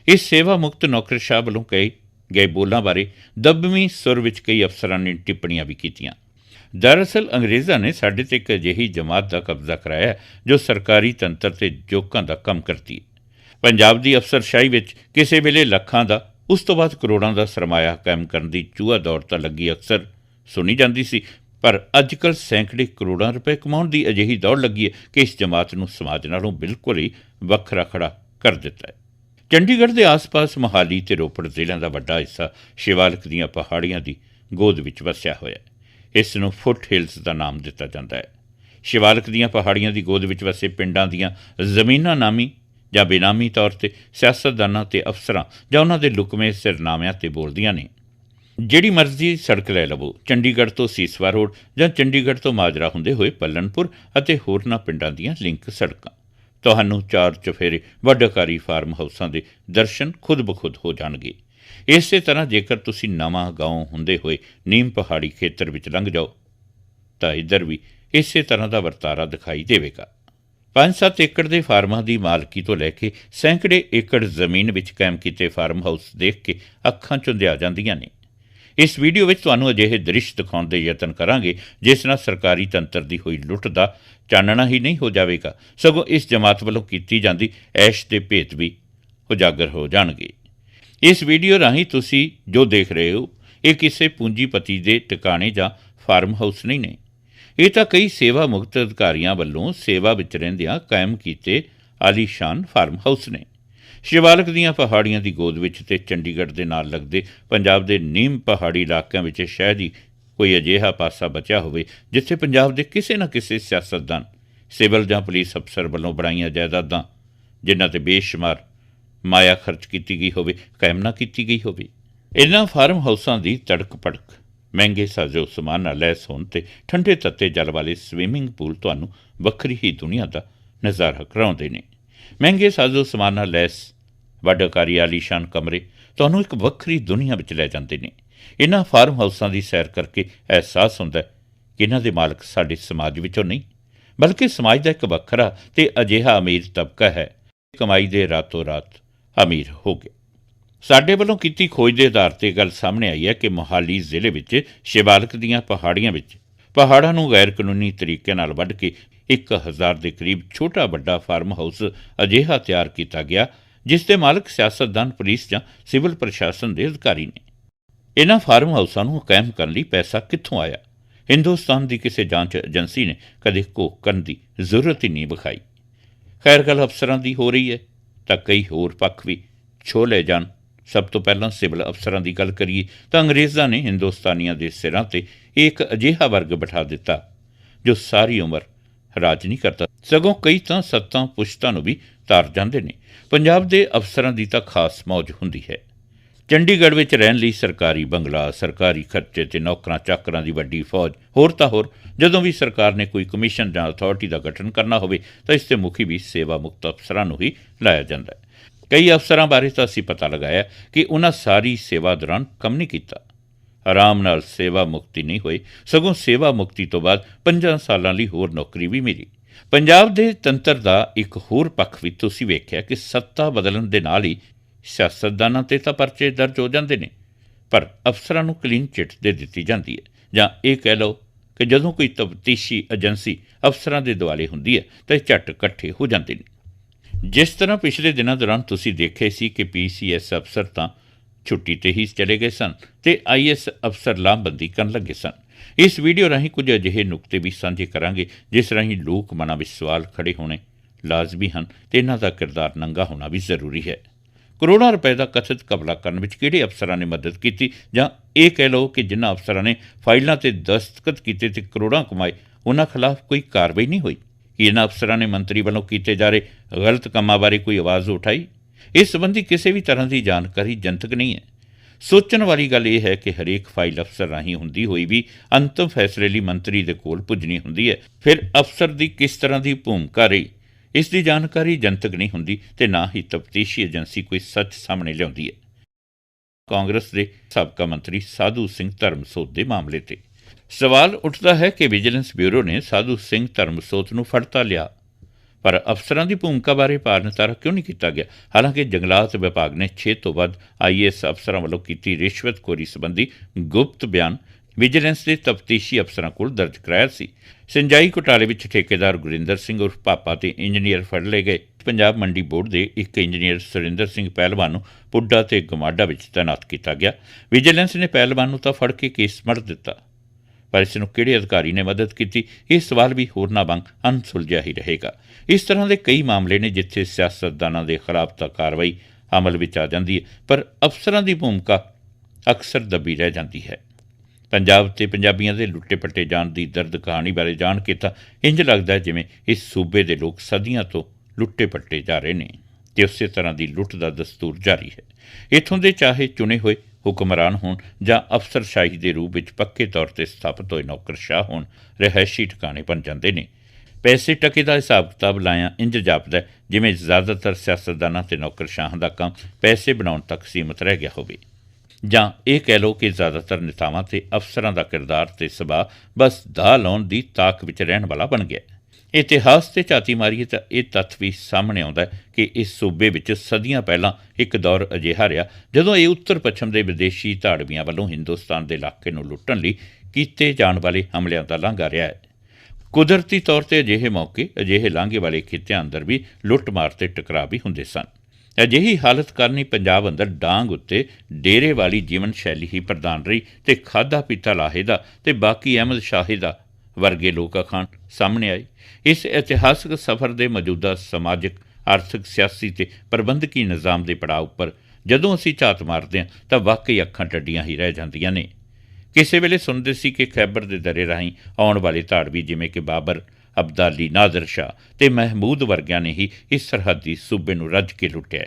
ਇਸ ਸੇਵਾ ਮੁਕਤ ਨੌਕਰਸ਼ਾਹ ਵੱਲੋਂ ਕਹੇ ਗਏ ਬੋਲਾਂ ਬਾਰੇ ਦਬਵੀਂ ਸੁਰ ਵਿੱਚ ਕਈ ਅਫਸਰਾਂ ਨੇ ਟਿੱਪਣੀਆਂ ਵੀ ਕੀਤੀਆਂ। ਦਰਅਸਲ ਅੰਗਰੇਜ਼ਾਂ ਨੇ ਸਾਡੇ ਤੇ ਇੱਕ ਅਜਿਹੀ ਜਮਾਤ ਦਾ ਕਬਜ਼ਾ ਕਰਾਇਆ ਜੋ ਸਰਕਾਰੀ ਤੰਤਰ ਤੇ ਜੋਕਾਂ ਦਾ ਕੰਮ ਕਰਦੀ ਹੈ। ਪੰਜਾਬ ਦੀ ਅਫਸਰਸ਼ਾਹੀ ਵਿੱਚ ਕਿਸੇ ਵੇਲੇ ਲੱਖਾਂ ਦਾ ਉਸ ਤੋਂ ਬਾਅਦ ਕਰੋੜਾਂ ਦਾ ਸਰਮਾਇਆ ਕਾਇਮ ਕਰਨ ਦੀ ਚੂਹਾ ਦੌੜ ਤਾਂ ਲੱਗੀ ਅਕਸਰ, ਸੁਣੀ ਜਾਂਦੀ ਸੀ, ਪਰ ਅੱਜਕੱਲ ਸੈਂਕੜੇ ਕਰੋੜਾਂ ਰੁਪਏ ਕਮਾਉਣ ਦੀ ਅਜਿਹੀ ਦੌੜ ਲੱਗੀ ਹੈ ਕਿ ਇਸ ਜਮਾਤ ਨੂੰ ਸਮਾਜ ਨਾਲੋਂ ਬਿਲਕੁਲ ਹੀ ਵੱਖਰਾ ਖੜਾ ਕਰ ਦਿੱਤਾ ਹੈ। ਚੰਡੀਗੜ੍ਹ ਦੇ ਆਸ-ਪਾਸ ਮੋਹਾਲੀ ਤੇ ਰੋਪੜ ਜ਼ਿਲ੍ਹਿਆਂ ਦਾ ਵੱਡਾ ਹਿੱਸਾ ਸ਼ਿਵਾਲਿਕ ਦੀਆਂ ਪਹਾੜੀਆਂ ਦੀ ਗੋਦ ਵਿੱਚ ਵਸਿਆ ਹੋਇਆ ਹੈ। ਇਸ ਨੂੰ ਫੁੱਟ ਹਿਲਸ ਦਾ ਨਾਮ ਦਿੱਤਾ ਜਾਂਦਾ ਹੈ। ਸ਼ਿਵਾਲਿਕ ਦੀਆਂ ਪਹਾੜੀਆਂ ਦੀ ਗੋਦ ਵਿੱਚ ਵਸੇ ਪਿੰਡਾਂ ਦੀਆਂ ਜ਼ਮੀਨਾਂ ਨਾਮੀ ਜਾਂ ਬੇਨਾਮੀ ਤੌਰ ਤੇ ਸਿਆਸਤਦਾਨਾਂ ਤੇ ਅਫਸਰਾਂ ਜਾਂ ਉਹਨਾਂ ਦੇ ਲੁਕਵੇਂ ਸਿਰਨਾਮਿਆਂ ਤੇ ਬੋਲਦੀਆਂ ਨੇ। ਜਿਹੜੀ ਮਰਜ਼ੀ ਸੜਕ ਲੈ ਲਵੋ, ਚੰਡੀਗੜ੍ਹ ਤੋਂ ਸੀਸਵਾ ਰੋਡ ਜਾਂ ਚੰਡੀਗੜ੍ਹ ਤੋਂ ਮਾਜਰਾ ਹੁੰਦੇ ਹੋਏ ਪੱਲਨਪੁਰ ਅਤੇ ਹੋਰਨਾਂ ਪਿੰਡਾਂ ਦੀਆਂ ਲਿੰਕ ਸੜਕਾਂ। ਤੁਹਾਨੂੰ ਚਾਰ ਚਫੇਰੇ ਵੱਡਕਾਰੀ ਫਾਰਮ ਹਾਊਸਾਂ ਦੇ ਦਰਸ਼ਨ ਖੁਦ ਬਖੁਦ ਹੋ ਜਾਣਗੇ। ਇਸੇ ਤਰ੍ਹਾਂ ਜੇਕਰ ਤੁਸੀਂ ਨਵਾਂ ਗਾਉਂ ਹੁੰਦੇ ਹੋਏ ਨੀਮ ਪਹਾੜੀ ਖੇਤਰ ਵਿੱਚ ਲੰਘ ਜਾਓ, ਤਾਂ ਇੱਧਰ ਵੀ ਇਸੇ ਤਰ੍ਹਾਂ ਦਾ ਵਰਤਾਰਾ ਦਿਖਾਈ ਦੇਵੇਗਾ। 5-7 ਏਕੜ ਦੇ ਫਾਰਮਾਂ ਦੀ ਮਾਲਕੀ ਤੋਂ ਲੈ ਕੇ ਸੈਂਕੜੇ ਏਕੜ ਜ਼ਮੀਨ ਵਿੱਚ ਕਾਇਮ ਕੀਤੇ ਫਾਰਮ ਹਾਊਸ ਦੇਖ ਕੇ ਅੱਖਾਂ ਝੁੰਦਿਆ ਜਾਂਦੀਆਂ ਨੇ। ਇਸ ਵੀਡੀਓ ਵਿੱਚ ਤੁਹਾਨੂੰ ਅਜਿਹੇ ਦ੍ਰਿਸ਼ ਦਿਖਾਉਣ ਦੇ ਯਤਨ ਕਰਾਂਗੇ, ਜਿਸ ਨਾਲ ਸਰਕਾਰੀ ਤੰਤਰ ਦੀ ਹੋਈ ਲੁੱਟ ਦਾ ਚਾਨਣਾ ਹੀ ਨਹੀਂ ਹੋ ਜਾਵੇਗਾ। ਸਗੋਂ ਇਸ ਜਮਾਤ ਵੱਲੋਂ ਕੀਤੀ ਜਾਂਦੀ ਐਸ਼ ਦੇ ਭੇਤ ਵੀ ਉਜਾਗਰ ਹੋ ਜਾਣਗੇ। ਇਸ ਵੀਡੀਓ ਰਾਹੀਂ ਤੁਸੀਂ ਜੋ ਦੇਖ ਰਹੇ ਹੋ, ਇਹ ਕਿਸੇ ਪੂੰਜੀਪਤੀ ਦੇ ਟਿਕਾਣੇ ਜਾਂ ਫਾਰਮ ਹਾਊਸ ਨਹੀਂ ਨੇ। ਇਹ ਤਾਂ ਕਈ ਸੇਵਾ ਮੁਕਤ ਅਧਿਕਾਰੀਆਂ ਵੱਲੋਂ ਸੇਵਾ ਵਿੱਚ ਰਹਿੰਦਿਆਂ ਕਾਇਮ ਕੀਤੇ ਆਲੀਸ਼ਾਨ ਫਾਰਮ ਹਾਊਸ ਨੇ। ਸ਼ਿਵਾਲਕ ਦੀਆਂ ਪਹਾੜੀਆਂ ਦੀ ਗੋਦ ਵਿੱਚ ਤੇ ਚੰਡੀਗੜ੍ਹ ਦੇ ਨਾਲ ਲੱਗਦੇ ਪੰਜਾਬ ਦੇ ਨੀਮ ਪਹਾੜੀ ਇਲਾਕਿਆਂ ਵਿੱਚ ਸ਼ਹਿਰੀ ਕੋਈ ਅਜਿਹਾ ਪਾਸਾ ਬਚਿਆ ਹੋਵੇ, ਜਿੱਥੇ ਪੰਜਾਬ ਦੇ ਕਿਸੇ ਨਾ ਕਿਸੇ ਸਿਆਸਤਦਾਨ, ਸਿਵਲ ਜਾਂ ਪੁਲਿਸ ਅਫਸਰ ਵੱਲੋਂ ਬਣਾਈਆਂ ਜਾਇਦਾਦਾਂ, ਜਿਨ੍ਹਾਂ ਤੇ ਬੇਸ਼ੁਮਾਰ ਮਾਇਆ ਖਰਚ ਕੀਤੀ ਗਈ ਹੋਵੇ, ਕਾਇਮ ਨਾ ਕੀਤੀ ਗਈ ਹੋਵੇ। ਇਹਨਾਂ ਫਾਰਮ ਹਾਊਸਾਂ ਦੀ ਤੜਕ ਪੜਕ ਮਹਿੰਗੇ ਸਾਜ਼ੋ ਸਮਾਨ ਨਾਲ ਲੈਸ ਹੋਣ ਤੇ ਠੰਡੇ ਤੱਤੇ ਜਲ ਵਾਲੇ ਸਵਿਮਿੰਗ ਪੂਲ ਤੁਹਾਨੂੰ ਵੱਖਰੀ ਹੀ ਦੁਨੀਆ ਦਾ ਨਜ਼ਾਰਾ ਕਰਾਉਂਦੇ ਨੇ। ਮਹਿੰਗੇ ਸਾਜ਼ੋ ਸਮਾਨ ਨਾਲ ਲੈਸ ਵੱਡਕਾਰੀ ਆਲੀਸ਼ਾਨ ਕਮਰੇ ਤੁਹਾਨੂੰ ਇੱਕ ਵੱਖਰੀ ਦੁਨੀਆ ਵਿੱਚ ਲੈ ਜਾਂਦੇ ਨੇ। ਇਹਨਾਂ ਫਾਰਮ ਹਾਊਸਾਂ ਦੀ ਸੈਰ ਕਰਕੇ ਅਹਿਸਾਸ ਹੁੰਦਾ ਹੈ ਕਿ ਇਹਨਾਂ ਦੇ ਮਾਲਕ ਸਾਡੇ ਸਮਾਜ ਵਿੱਚੋਂ ਨਹੀਂ, ਬਲਕਿ ਸਮਾਜ ਦਾ ਇੱਕ ਵੱਖਰਾ ਤੇ ਅਜਿਹਾ ਅਮੀਰ ਤਬਕਾ ਹੈ। ਕਮਾਈ ਦੇ ਰਾਤੋਂ ਰਾਤ ਅਮੀਰ ਹੋ ਗਿਆ ਸਾਡੇ ਵੱਲੋਂ ਕੀਤੀ ਖੋਜ ਦੇ ਆਧਾਰ ਤੇ ਗੱਲ ਸਾਹਮਣੇ ਆਈ ਹੈ ਕਿ ਮੋਹਾਲੀ ਜ਼ਿਲ੍ਹੇ ਵਿੱਚ ਸ਼ਿਵਾਲਕ ਦੀਆਂ ਪਹਾੜੀਆਂ ਵਿੱਚ ਪਹਾੜਾਂ ਨੂੰ ਗੈਰ ਕਾਨੂੰਨੀ ਤਰੀਕੇ ਨਾਲ ਵੱਢ ਕੇ 1000 ਦੇ ਕਰੀਬ ਛੋਟਾ ਵੱਡਾ ਫਾਰਮ ਹਾਊਸ ਅਜਿਹਾ ਤਿਆਰ ਕੀਤਾ ਗਿਆ, ਜਿਸ ਦੇ ਮਾਲਕ ਸਿਆਸਤਦਾਨ, ਪੁਲਿਸ ਜਾਂ ਸਿਵਲ ਪ੍ਰਸ਼ਾਸਨ ਦੇ ਅਧਿਕਾਰੀ ਨੇ। ਇਹਨਾਂ ਫਾਰਮ ਹਾਊਸਾਂ ਨੂੰ ਕਾਇਮ ਕਰਨ ਲਈ ਪੈਸਾ ਕਿੱਥੋਂ ਆਇਆ? ਹਿੰਦੁਸਤਾਨ ਦੀ ਕਿਸੇ ਜਾਂਚ ਏਜੰਸੀ ਨੇ ਕਦੇ ਘੋਖ ਕਰਨ ਦੀ ਜ਼ਰੂਰਤ ਹੀ ਨਹੀਂ ਵਿਖਾਈ। ਖੈਰ ਗੱਲ ਅਫਸਰਾਂ ਦੀ ਹੋ ਰਹੀ ਹੈ ਤਾਂ ਕਈ ਹੋਰ ਪੱਖ ਵੀ ਛੋਲੇ ਜਾਣ। ਸਭ ਤੋਂ ਪਹਿਲਾਂ ਸਿਵਲ ਅਫਸਰਾਂ ਦੀ ਗੱਲ ਕਰੀਏ ਤਾਂ ਅੰਗਰੇਜ਼ਾਂ ਨੇ ਹਿੰਦੁਸਤਾਨੀਆਂ ਦੇ ਸਿਰਾਂ ਤੇ ਇੱਕ ਅਜਿਹਾ ਵਰਗ ਬਿਠਾ ਦਿੱਤਾ, ਜੋ ਸਾਰੀ ਉਮਰ ਰਾਜ ਨਹੀਂ ਕਰਦਾ। ਸਗੋਂ ਕਈ ਤਾਂ ਸੱਤਾਂ ਪੁਸ਼ਤਾਂ ਨੂੰ ਵੀ ਤਾਰ ਜਾਂਦੇ ਨੇ। ਪੰਜਾਬ ਦੇ ਅਫਸਰਾਂ ਦੀ ਤਾਂ ਖਾਸ ਮੌਜ ਹੁੰਦੀ ਹੈ। ਚੰਡੀਗੜ੍ਹ ਵਿੱਚ ਰਹਿਣ ਲਈ ਸਰਕਾਰੀ ਬੰਗਲਾ, ਸਰਕਾਰੀ ਖਰਚੇ ਤੇ ਨੌਕਰਾਂ ਚਾਕਰਾਂ ਦੀ ਵੱਡੀ ਫੌਜ, ਹੋਰ ਤਾਂ ਹੋਰ, ਜਦੋਂ ਵੀ ਸਰਕਾਰ ਨੇ ਕੋਈ ਕਮਿਸ਼ਨ ਜਾਂ ਅਥਾਰਟੀ ਦਾ ਗਠਨ ਕਰਨਾ ਹੋਵੇ ਤਾਂ ਇਸ ਦੇ ਮੁਖੀ ਵੀ ਸੇਵਾ ਮੁਕਤ ਅਫਸਰਾਂ ਨੂੰ ਹੀ ਲਾਇਆ ਜਾਂਦਾ ਹੈ। ਕਈ ਅਫਸਰਾਂ ਬਾਰੇ ਤਾਂ ਅਸੀਂ ਪਤਾ ਲਗਾਇਆ ਕਿ ਉਹਨਾਂ ਸਾਰੀ ਸੇਵਾ ਦੌਰਾਨ ਕੰਮ ਨਹੀਂ ਕੀਤਾ। ਆਰਾਮ ਨਾਲ ਸੇਵਾ ਮੁਕਤੀ ਨਹੀਂ ਹੋਈ। ਸਗੋਂ ਸੇਵਾ ਮੁਕਤੀ ਤੋਂ ਬਾਅਦ 5 ਸਾਲਾਂ ਲਈ ਹੋਰ ਨੌਕਰੀ ਵੀ ਮਿਲੀ। ਪੰਜਾਬ ਦੇ ਤੰਤਰ ਦਾ ਇੱਕ ਹੋਰ ਪੱਖ ਵੀ ਤੁਸੀਂ ਵੇਖਿਆ ਕਿ ਸੱਤਾ ਬਦਲਣ ਦੇ ਨਾਲ ਹੀ ਸਿਆਸਤਦਾਨਾਂ ਤੇ ਤਾਂ ਪਰਚੇ ਦਰਜ ਹੋ ਜਾਂਦੇ ਨੇ। ਪਰ ਅਫਸਰਾਂ ਨੂੰ ਕਲੀਨ ਚਿੱਟ ਦੇ ਦਿੱਤੀ ਜਾਂਦੀ ਹੈ। ਜਾਂ ਇਹ ਕਹਿ ਲਓ ਕਿ ਜਦੋਂ ਕੋਈ ਤਫਤੀਸ਼ੀ ਏਜੰਸੀ ਅਫਸਰਾਂ ਦੇ ਦੁਆਲੇ ਹੁੰਦੀ ਹੈ ਤਾਂ ਇਹ ਝੱਟ ਇਕੱਠੇ ਹੋ ਜਾਂਦੇ ਨੇ। ਜਿਸ ਤਰ੍ਹਾਂ ਪਿਛਲੇ ਦਿਨਾਂ ਦੌਰਾਨ ਤੁਸੀਂ ਦੇਖੇ ਸੀ ਕਿ ਪੀਸੀਐਸ ਅਫਸਰ ਤਾਂ ਛੁੱਟੀ ਤੇ ਹੀ ਚਲੇ ਗਏ ਸਨ ਤੇ ਆਈਐਸ ਅਫਸਰ ਲਾਮਬੰਦੀ ਕਰਨ ਲੱਗੇ ਸਨ। ਇਸ ਵੀਡੀਓ ਰਾਹੀਂ ਕੁਝ ਅਜਿਹੇ ਨੁਕਤੇ ਵੀ ਸਾਂਝੇ ਕਰਾਂਗੇ, ਜਿਸ ਰਾਹੀਂ ਲੋਕ ਮਨਾਂ ਵਿੱਚ ਸਵਾਲ ਖੜੇ ਹੋਣੇ ਲਾਜ਼ਮੀ ਹਨ ਤੇ ਇਹਨਾਂ ਦਾ ਕਿਰਦਾਰ ਨੰਗਾ ਹੋਣਾ ਵੀ ਜ਼ਰੂਰੀ ਹੈ। ਕਰੋੜਾਂ ਰੁਪਏ ਦਾ ਕਥਿਤ ਕਬਲਾ ਕਰਨ ਵਿੱਚ ਕਿਹੜੇ ਅਫਸਰਾਂ ਨੇ ਮਦਦ ਕੀਤੀ ਜਾਂ ਇਹ ਕਹਿ ਲਓ ਕਿ ਜਿਨ੍ਹਾਂ ਅਫਸਰਾਂ ਨੇ ਫਾਈਲਾਂ ਤੇ ਦਸਤਖਤ ਕੀਤੇ ਤੇ ਕਰੋੜਾਂ ਕਮਾਏ, ਉਹਨਾਂ ਖਿਲਾਫ ਕੋਈ ਕਾਰਵਾਈ ਨਹੀਂ ਹੋਈ? ਕਿ ਇਹਨਾਂ ਅਫਸਰਾਂ ਨੇ ਮੰਤਰੀ ਵੱਲੋਂ ਕੀਤੇ ਜਾ ਰਹੇ ਗਲਤ ਕੰਮਾਂ ਬਾਰੇ ਕੋਈ ਆਵਾਜ਼ ਉਠਾਈ? ਇਸ ਸੰਬੰਧੀ ਕਿਸੇ ਵੀ ਤਰ੍ਹਾਂ ਦੀ ਜਾਣਕਾਰੀ ਜਨਤਕ ਨਹੀਂ ਹੈ। ਸੋਚਣ ਵਾਲੀ ਗੱਲ ਇਹ ਹੈ ਕਿ ਹਰੇਕ ਫਾਈਲ ਅਫਸਰ ਰਾਹੀਂ ਹੁੰਦੀ ਹੋਈ ਵੀ ਅੰਤਮ ਫੈਸਲੇ ਲਈ ਮੰਤਰੀ ਦੇ ਕੋਲ ਪੁੱਜਣੀ ਹੁੰਦੀ ਹੈ। ਫਿਰ ਅਫਸਰ ਦੀ ਕਿਸ ਤਰ੍ਹਾਂ ਦੀ ਭੂਮਿਕਾ ਰਹੀ? ਇਸ ਦੀ ਜਾਣਕਾਰੀ ਜਨਤਕ ਨਹੀਂ ਹੁੰਦੀ ਤੇ ਨਾ ਹੀ ਤਫਤੀਸ਼ੀ ਏਜੰਸੀ ਕੋਈ ਸੱਚ ਸਾਹਮਣੇ ਲਿਆਉਂਦੀ ਹੈ। ਕਾਂਗਰਸ ਦੇ ਸਾਬਕਾ ਮੰਤਰੀ ਸਾਧੂ ਸਿੰਘ ਧਰਮਸੋਤ ਦੇ ਮਾਮਲੇ ਤੇ। ਸਵਾਲ ਉੱਠਦਾ ਹੈ ਕਿ ਵਿਜੀਲੈਂਸ ਬਿਊਰੋ ਨੇ ਸਾਧੂ ਸਿੰਘ ਧਰਮਸੋਤ ਨੂੰ ਫੜਤਾ ਲਿਆ। ਪਰ ਅਫਸਰਾਂ ਦੀ ਭੂਮਿਕਾ ਬਾਰੇ ਪਾਰਨਤਾਰਾ ਕਿਉਂ ਨਹੀਂ ਕੀਤਾ ਗਿਆ? ਹਾਲਾਂਕਿ ਜੰਗਲਾਤ ਵਿਭਾਗ ਨੇ 6 ਤੋਂ ਵੱਧ ਆਈਏਐਸ ਅਫਸਰਾਂ ਵੱਲੋਂ ਕੀਤੀ ਰਿਸ਼ਵਤਖੋਰੀ ਸੰਬੰਧੀ ਗੁਪਤ ਬਿਆਨ ਵਿਜੀਲੈਂਸ ਦੇ ਤਫਤੀਸ਼ੀ ਅਫਸਰਾਂ ਕੋਲ ਦਰਜ ਕਰਾਇਆ ਸੀ। ਸਿੰਜਾਈ ਘੁਟਾਲੇ ਵਿੱਚ ਠੇਕੇਦਾਰ ਗੁਰਿੰਦਰ ਸਿੰਘ ਉਰਫ ਪਾਪਾ ਤੇ ਇੰਜੀਨੀਅਰ ਫੜ ਲਏ ਗਏ। ਪੰਜਾਬ ਮੰਡੀ ਬੋਰਡ ਦੇ ਇੱਕ ਇੰਜੀਨੀਅਰ ਸੁਰਿੰਦਰ ਸਿੰਘ ਪਹਿਲਵਾਨ ਨੂੰ ਪੁੱਡਾ ਤੇ ਗਮਾਡਾ ਵਿੱਚ ਤਾਇਨਾਤ ਕੀਤਾ ਗਿਆ। ਵਿਜੀਲੈਂਸ ਨੇ ਪਹਿਲਵਾਨ ਨੂੰ ਤਾਂ ਫੜ ਕੇ ਕੇਸ ਮੜ ਦਿੱਤਾ। ਪਰ ਇਸ ਨੂੰ ਕਿਹੜੇ ਅਧਿਕਾਰੀ ਨੇ ਮਦਦ ਕੀਤੀ, ਇਹ ਸਵਾਲ ਵੀ ਹੋਰਨਾਂ ਵਾਂਗ ਅਣਸੁਲਝਿਆ ਹੀ ਰਹੇਗਾ। ਇਸ ਤਰ੍ਹਾਂ ਦੇ ਕਈ ਮਾਮਲੇ ਨੇ ਜਿੱਥੇ ਸਿਆਸਤਦਾਨਾਂ ਦੇ ਖਿਲਾਫ ਤਾਂ ਕਾਰਵਾਈ ਅਮਲ ਵਿੱਚ ਆ ਜਾਂਦੀ ਹੈ, ਪਰ ਅਫਸਰਾਂ ਦੀ ਭੂਮਿਕਾ ਅਕਸਰ ਦੱਬੀ ਰਹਿ ਜਾਂਦੀ ਹੈ। ਪੰਜਾਬ ਤੇ ਪੰਜਾਬੀਆਂ ਦੇ ਲੁੱਟੇ ਪੱਟੇ ਜਾਣ ਦੀ ਦਰਦ ਕਹਾਣੀ ਬਾਰੇ ਜਾਣ ਕੇ ਤਾਂ ਇੰਜ ਲੱਗਦਾ ਹੈ ਜਿਵੇਂ ਇਸ ਸੂਬੇ ਦੇ ਲੋਕ ਸਦੀਆਂ ਤੋਂ ਲੁੱਟੇ ਪੱਟੇ ਜਾ ਰਹੇ ਨੇ ਤੇ ਉਸੇ ਤਰ੍ਹਾਂ ਦੀ ਲੁੱਟ ਦਾ ਦਸਤੂਰ ਜਾਰੀ ਹੈ। ਇਥੋਂ ਦੇ ਚਾਹੇ ਚੁਣੇ ਹੋਏ ਹੁਕਮਰਾਨ ਹੋਣ ਜਾਂ ਅਫਸਰਸ਼ਾਹੀ ਦੇ ਰੂਪ ਵਿੱਚ ਪੱਕੇ ਤੌਰ ਤੇ ਸਥਾਪਿਤ ਹੋਏ ਨੌਕਰਸ਼ਾਹ ਹੋਣ ਰਹਿائشੀ ਟਿਕਾਣੇ ਬਣ ਜਾਂਦੇ ਨੇ। ਪੈਸੇ ਟਕੇ ਦਾ ਹਿਸਾਬ ਕਿਤਾਬ ਲਾਇਆ ਇੰਜ ਜਾਪਦਾ ਜਿਵੇਂ ਜ਼ਿਆਦਾਤਰ ਸਿਆਸਤਦਾਨਾਂ ਤੇ ਨੌਕਰਸ਼ਾਹਾਂ ਦਾ ਕੰਮ ਪੈਸੇ ਬਣਾਉਣ ਤੱਕ ਸੀਮਤ ਰਹਿ ਗਿਆ ਹੋਵੇ। ਜਾਂ ਇਹ ਕਹਿ ਲੋ ਕਿ ਜ਼ਿਆਦਾਤਰ ਨੇਤਾਵਾਂ ਤੇ ਅਫਸਰਾਂ ਦਾ ਕਿਰਦਾਰ ਤੇ ਸਬਾ ਬਸ ਦਾ ਲਾਉਣ ਦੀ ਤਾਕ ਵਿੱਚ ਰਹਿਣ ਵਾਲਾ ਬਣ ਗਿਆ ਇਤਿਹਾਸ ਤੇ ਝਾਤੀ ਮਾਰੀਏ ਤਾਂ ਇਹ ਤੱਥ ਵੀ ਸਾਹਮਣੇ ਆਉਂਦਾ ਹੈ ਕਿ ਇਸ ਸੂਬੇ ਵਿੱਚ ਸਦੀਆਂ ਪਹਿਲਾਂ ਇੱਕ ਦੌਰ ਅਜਿਹਾ ਰਿਹਾ ਜਦੋਂ ਇਹ ਉੱਤਰ ਪੱਛਮ ਦੇ ਵਿਦੇਸ਼ੀ ਧਾੜਵੀਆਂ ਵੱਲੋਂ ਹਿੰਦੁਸਤਾਨ ਦੇ ਇਲਾਕੇ ਨੂੰ ਲੁੱਟਣ ਲਈ ਕੀਤੇ ਜਾਣ ਵਾਲੇ ਹਮਲਿਆਂ ਦਾ ਲਾਂਘਾ ਰਿਹਾ ਹੈ। ਕੁਦਰਤੀ ਤੌਰ ਤੇ ਅਜਿਹੇ ਮੌਕੇ, ਅਜਿਹੇ ਲਾਂਘੇ ਵਾਲੇ ਖਿੱਤਿਆਂ ਅੰਦਰ ਵੀ ਲੁੱਟਮਾਰ ਤੇ ਟਕਰਾਅ ਵੀ ਹੁੰਦੇ ਸਨ। ਅਜਿਹੀ ਹਾਲਤ ਕਰਨੀ ਪੰਜਾਬ ਅੰਦਰ ਡਾਂਗ ਉੱਤੇ ਡੇਰੇ ਵਾਲੀ ਜੀਵਨ ਸ਼ੈਲੀ ਹੀ ਪ੍ਰਦਾਨ ਰਹੀ ਤੇ ਖਾਦਾ ਪੀਤਾ ਲਾਹੇ ਦਾ ਤੇ ਬਾਕੀ ਅਹਿਮਦ ਸ਼ਾਹੀ ਦਾ ਵਰਗੇ ਲੋਕ ਅਖਾਣ ਸਾਹਮਣੇ ਆਏ। ਇਸ ਇਤਿਹਾਸਕ ਸਫ਼ਰ ਦੇ ਮੌਜੂਦਾ ਸਮਾਜਿਕ, ਆਰਥਿਕ, ਸਿਆਸੀ ਤੇ ਪ੍ਰਬੰਧਕੀ ਨਿਜ਼ਾਮ ਦੇ ਪੜਾਅ ਉੱਪਰ ਜਦੋਂ ਅਸੀਂ ਝਾਤ ਮਾਰਦੇ ਹਾਂ, ਤਾਂ ਵਾਕਈ ਅੱਖਾਂ ਟੱਡੀਆਂ ਹੀ ਰਹਿ ਜਾਂਦੀਆਂ ਨੇ। ਕਿਸੇ ਵੇਲੇ ਸੁਣਦੇ ਸੀ ਕਿ ਖੈਬਰ ਦੇ ਦਰੇ ਰਾਹੀਂ ਆਉਣ ਵਾਲੇ ਧਾੜਵੀ ਜਿਵੇਂ ਕਿ ਬਾਬਰ, ਅਬਦਾਲੀ ਨਾਦਰ ਸ਼ਾਹ ਤੇ ਮਹਿਮੂਦ ਵਰਗਿਆਂ ਨੇ ਹੀ ਇਸ ਸਰਹੱਦੀ ਸੂਬੇ ਨੂੰ ਰੱਜ ਕੇ ਲੁੱਟਿਆ।